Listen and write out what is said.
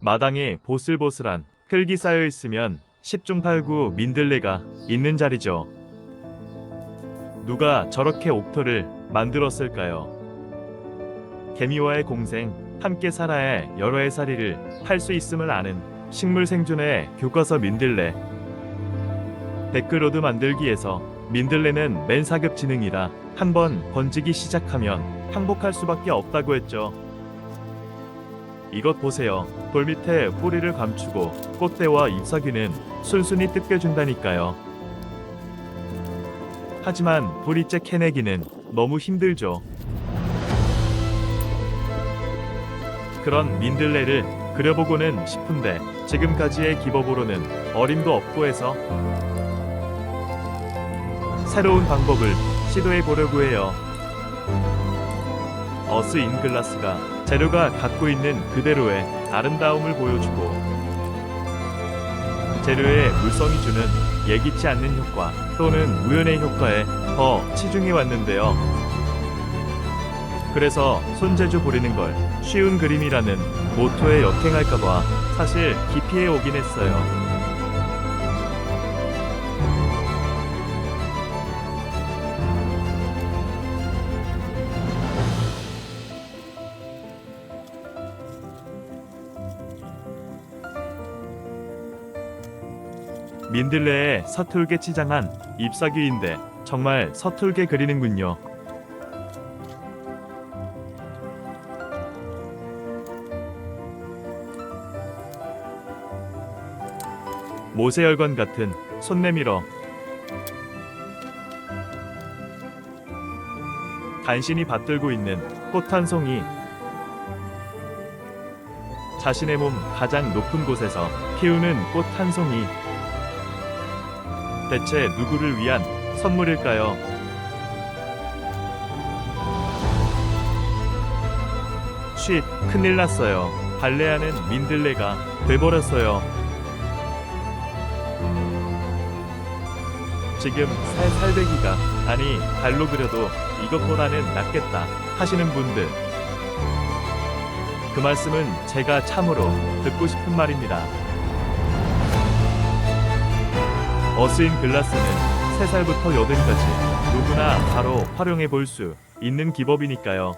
마당에 보슬보슬한 흙이 쌓여 있으면 10중 8구 민들레가 있는 자리죠. 누가 저렇게 옥토를 만들었을까요? 개미와의 공생, 함께 살아야 여러 해살이를 할 수 있음을 아는 식물 생존의 교과서 민들레. 데크로드 만들기에서 민들레는 맨 사급 지능이라 한 번 번지기 시작하면 항복할 수밖에 없다고 했죠. 이것 보세요. 돌 밑에 뿌리를 감추고 꽃대와 잎사귀는 순순히 뜯겨준다니까요. 하지만 뿌리째 캐내기는 너무 힘들죠. 그런 민들레를 그려보고는 싶은데 지금까지의 기법으로는 어림도 없고 해서 새로운 방법을 시도해 보려고 해요. 어스 인글라스가 재료가 갖고 있는 그대로의 아름다움을 보여주고 재료의 물성이 주는 예기치 않는 효과 또는 우연의 효과에 더 치중해 왔는데요. 그래서 손재주 부리는 걸 쉬운 그림이라는 모토에 역행할까봐 사실 기피해 오긴 했어요. 민들레에 서툴게 치장한 잎사귀인데 정말 서툴게 그리는군요. 모세혈관 같은 손 내밀어 간신히 받들고 있는 꽃 한 송이 자신의 몸 가장 높은 곳에서 피우는 꽃 한 송이 대체 누구를 위한 선물일까요? 쉿, 큰일 났어요. 발레하는 민들레가 돼버렸어요. 지금 살살배기가 아니 발로 그려도 이것보다는 낫겠다 하시는 분들 그 말씀은 제가 참으로 듣고 싶은 말입니다. 어스인 글라스는 3살부터 8까지 누구나 바로 활용해 볼 수 있는 기법이니까요.